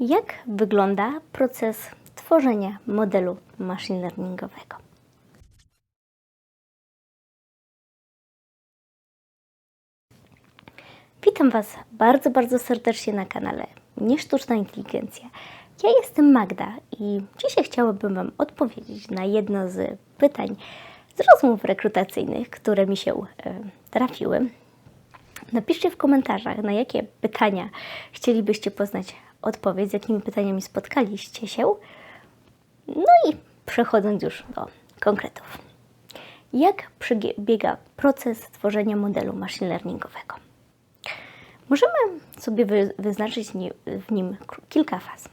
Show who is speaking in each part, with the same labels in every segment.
Speaker 1: Jak wygląda proces tworzenia modelu machine learningowego? Witam Was bardzo, bardzo serdecznie na kanale Niesztuczna Inteligencja. Ja jestem Magda i dzisiaj chciałabym Wam odpowiedzieć na jedno z pytań z rozmów rekrutacyjnych, które mi się e, trafiły. Napiszcie w komentarzach, na jakie pytania chcielibyście poznać odpowiedź, z jakimi pytaniami spotkaliście się. No i przechodząc już do konkretów. Jak przebiega proces tworzenia modelu machine learningowego? Możemy sobie wy, wyznaczyć w nim kilka faz.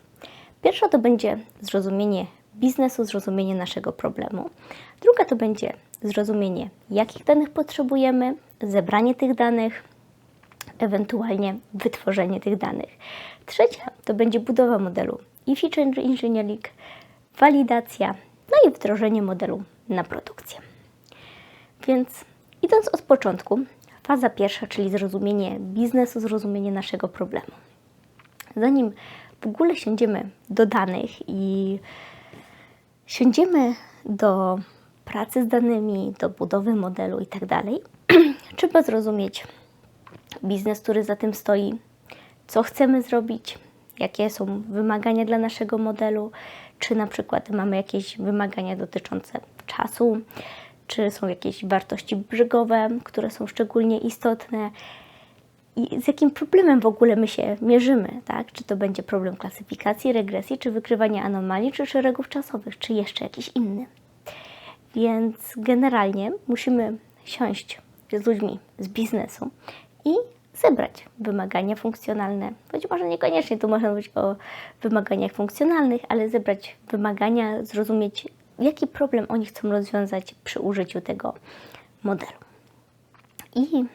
Speaker 1: Pierwsza to będzie zrozumienie biznesu, zrozumienie naszego problemu. Druga to będzie zrozumienie, jakich danych potrzebujemy, zebranie tych danych, ewentualnie wytworzenie tych danych. Trzecia to będzie budowa modelu i feature engineering, walidacja, no i wdrożenie modelu na produkcję. Więc idąc od początku, faza pierwsza, czyli zrozumienie biznesu, zrozumienie naszego problemu. Zanim w ogóle siądziemy do danych i siądziemy do pracy z danymi, do budowy modelu i tak trzeba zrozumieć biznes, który za tym stoi, co chcemy zrobić, jakie są wymagania dla naszego modelu, czy na przykład mamy jakieś wymagania dotyczące czasu, czy są jakieś wartości brzegowe, które są szczególnie istotne i z jakim problemem w ogóle my się mierzymy, tak? Czy to będzie problem klasyfikacji, regresji, czy wykrywania anomalii, czy szeregów czasowych, czy jeszcze jakiś inny. Więc generalnie musimy siąść z ludźmi z biznesu i zebrać wymagania funkcjonalne. Być może niekoniecznie tu można mówić o wymaganiach funkcjonalnych, ale zebrać wymagania, zrozumieć, jaki problem oni chcą rozwiązać przy użyciu tego modelu. I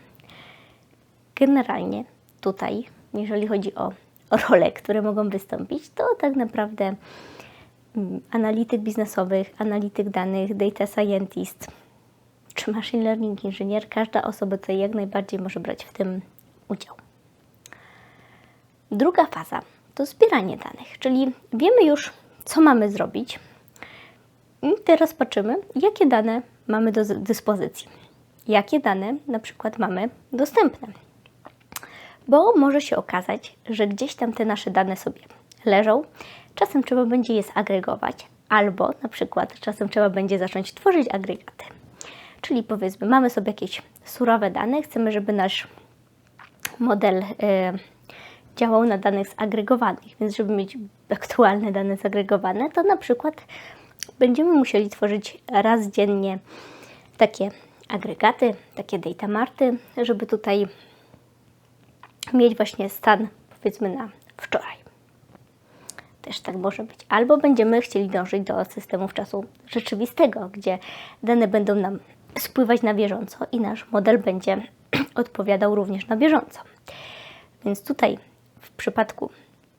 Speaker 1: generalnie tutaj, jeżeli chodzi o role, które mogą wystąpić, to tak naprawdę mm, analityk biznesowych, analityk danych, data scientist czy machine learning inżynier, każda osoba tutaj jak najbardziej może brać w tym udział. Druga faza to zbieranie danych, czyli wiemy już, co mamy zrobić. I teraz patrzymy, jakie dane mamy do dyspozycji, jakie dane na przykład mamy dostępne. Bo może się okazać, że gdzieś tam te nasze dane sobie leżą, czasem trzeba będzie je zagregować, albo na przykład czasem trzeba będzie zacząć tworzyć agregaty. Czyli powiedzmy, mamy sobie jakieś surowe dane, chcemy, żeby nasz model y, działał na danych zagregowanych, więc żeby mieć aktualne dane zagregowane, to na przykład będziemy musieli tworzyć raz dziennie takie agregaty, takie data marty, żeby tutaj mieć właśnie stan powiedzmy na wczoraj. Też tak może być. Albo będziemy chcieli dążyć do systemów czasu rzeczywistego, gdzie dane będą nam spływać na bieżąco i nasz model będzie odpowiadał również na bieżąco. Więc tutaj w przypadku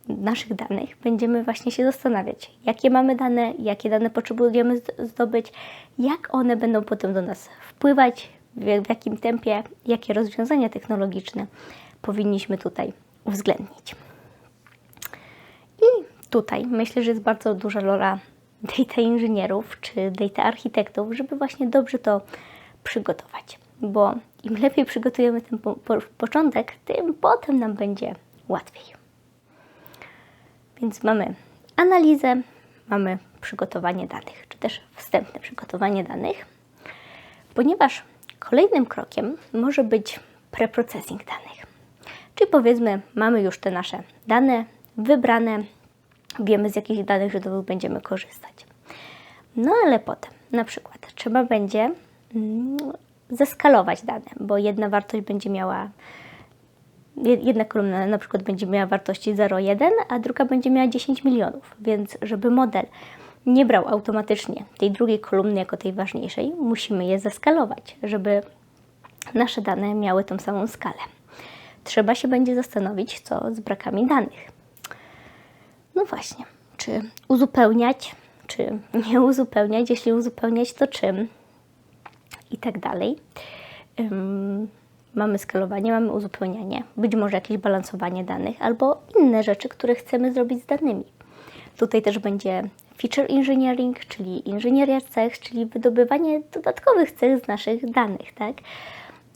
Speaker 1: naszych danych będziemy właśnie się zastanawiać, jakie mamy dane, jakie dane potrzebujemy zd- zdobyć, jak one będą potem do nas wpływać, w jakim tempie, jakie rozwiązania technologiczne powinniśmy tutaj uwzględnić. I tutaj myślę, że jest bardzo duża rola data inżynierów czy data architektów, żeby właśnie dobrze to przygotować. Bo im lepiej przygotujemy ten po, po, początek, tym potem nam będzie łatwiej. Więc mamy analizę, mamy przygotowanie danych, czy też wstępne przygotowanie danych, ponieważ kolejnym krokiem może być preprocessing danych. Czyli powiedzmy, mamy już te nasze dane wybrane, wiemy z jakich danych źródeł będziemy korzystać. No ale potem, na przykład, trzeba będzie mm, zeskalować dane, bo jedna wartość będzie miała, jed- jedna kolumna na przykład będzie miała wartości 0,1, a druga będzie miała 10 milionów. Więc żeby model nie brał automatycznie tej drugiej kolumny jako tej ważniejszej, musimy je zeskalować, żeby nasze dane miały tą samą skalę. Trzeba się będzie zastanowić, co z brakami danych. No właśnie, czy uzupełniać, czy nie uzupełniać, jeśli uzupełniać, to czym i tak dalej. Ym, mamy skalowanie, mamy uzupełnianie, być może jakieś balansowanie danych albo inne rzeczy, które chcemy zrobić z danymi. Tutaj też będzie feature engineering, czyli inżynieria cech, czyli wydobywanie dodatkowych cech z naszych danych, tak?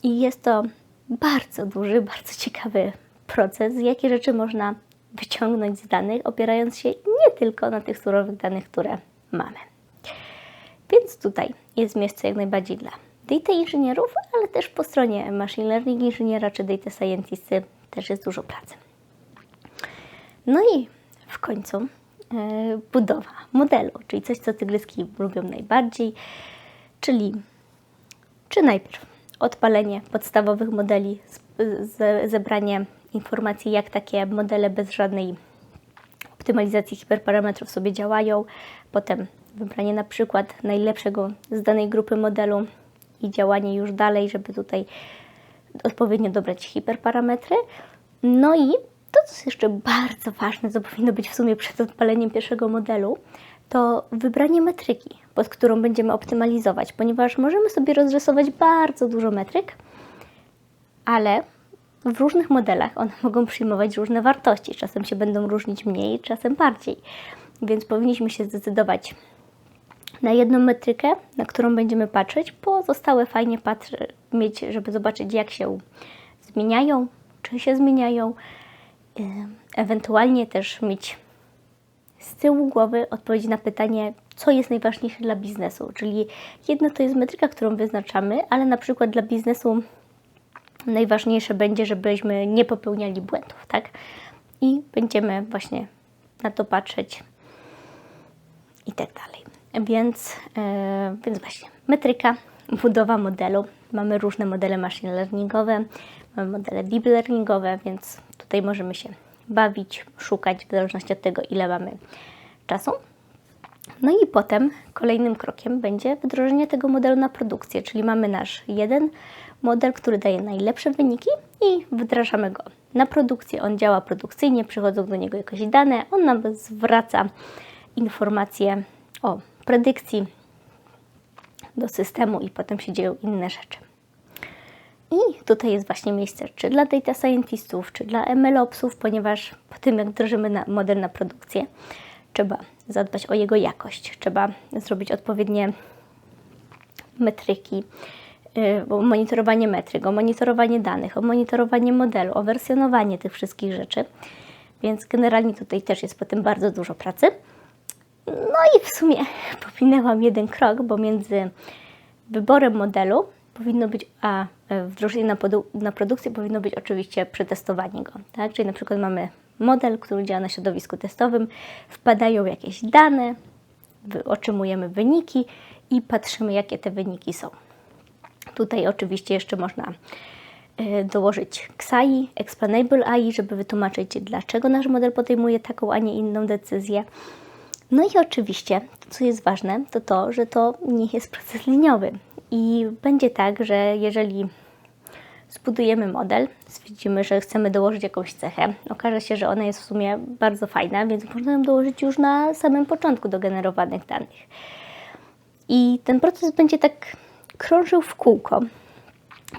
Speaker 1: I jest to bardzo duży, bardzo ciekawy proces, jakie rzeczy można wyciągnąć z danych, opierając się nie tylko na tych surowych danych, które mamy. Więc tutaj jest miejsce jak najbardziej dla data inżynierów, ale też po stronie machine learning inżyniera czy data scientisty też jest dużo pracy. No i w końcu e, budowa modelu, czyli coś, co tygryski lubią najbardziej, czyli czy najpierw odpalenie podstawowych modeli, z- z- zebranie informacji, jak takie modele bez żadnej optymalizacji hiperparametrów sobie działają, potem wybranie na przykład najlepszego z danej grupy modelu i działanie już dalej, żeby tutaj odpowiednio dobrać hiperparametry. No i to, co jest jeszcze bardzo ważne, co powinno być w sumie przed odpaleniem pierwszego modelu, to wybranie metryki, pod którą będziemy optymalizować, ponieważ możemy sobie rozrysować bardzo dużo metryk, ale w różnych modelach one mogą przyjmować różne wartości. Czasem się będą różnić mniej, czasem bardziej. Więc powinniśmy się zdecydować na jedną metrykę, na którą będziemy patrzeć. Pozostałe fajnie patrzy, mieć, żeby zobaczyć, jak się zmieniają, czy się zmieniają. Yy, Ewentualnie też mieć z tyłu głowy odpowiedź na pytanie, co jest najważniejsze dla biznesu. Czyli jedno to jest metryka, którą wyznaczamy, ale na przykład dla biznesu najważniejsze będzie, żebyśmy nie popełniali błędów, tak? I będziemy właśnie na to patrzeć i tak dalej. Więc, e, więc właśnie metryka, budowa modelu. Mamy różne modele machine learningowe, mamy modele deep learningowe, więc tutaj możemy się bawić, szukać w zależności od tego, ile mamy czasu. No i potem kolejnym krokiem będzie wdrożenie tego modelu na produkcję, czyli mamy nasz jeden model, który daje najlepsze wyniki i wdrażamy go na produkcję. On działa produkcyjnie, przychodzą do niego jakieś dane, on nam zwraca informacje o predykcji do systemu i potem się dzieją inne rzeczy. I tutaj jest właśnie miejsce czy dla data scientistów, czy dla MLOpsów, ponieważ po tym jak wdrożymy na model na produkcję, trzeba zadbać o jego jakość, trzeba zrobić odpowiednie metryki, o monitorowanie metryk, o monitorowanie danych, o monitorowanie modelu, o wersjonowanie tych wszystkich rzeczy. Więc generalnie tutaj też jest potem bardzo dużo pracy. No i w sumie pominęłam jeden krok, bo między wyborem modelu powinno być, a e, wdrożenie na, na produkcję powinno być oczywiście przetestowanie go. Tak? Czyli na przykład mamy model, który działa na środowisku testowym, wpadają jakieś dane, otrzymujemy wyniki i patrzymy, jakie te wyniki są. Tutaj oczywiście jeszcze można e, dołożyć XAI, Explainable AI, żeby wytłumaczyć, dlaczego nasz model podejmuje taką, a nie inną decyzję. No i oczywiście, co jest ważne, to to, że to nie jest proces liniowy. I będzie tak, że jeżeli zbudujemy model, stwierdzimy, że chcemy dołożyć jakąś cechę, okaże się, że ona jest w sumie bardzo fajna, więc można ją dołożyć już na samym początku do generowanych danych. I ten proces będzie tak krążył w kółko.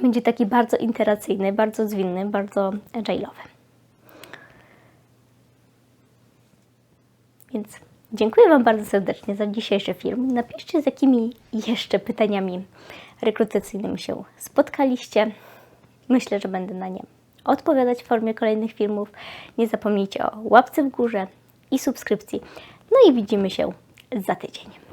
Speaker 1: Będzie taki bardzo iteracyjny, bardzo zwinny, bardzo agile'owy. Więc dziękuję Wam bardzo serdecznie za dzisiejszy film. Napiszcie, z jakimi jeszcze pytaniami rekrutacyjnymi się spotkaliście. Myślę, że będę na nie odpowiadać w formie kolejnych filmów. Nie zapomnijcie o łapce w górze i subskrypcji. No i widzimy się za tydzień.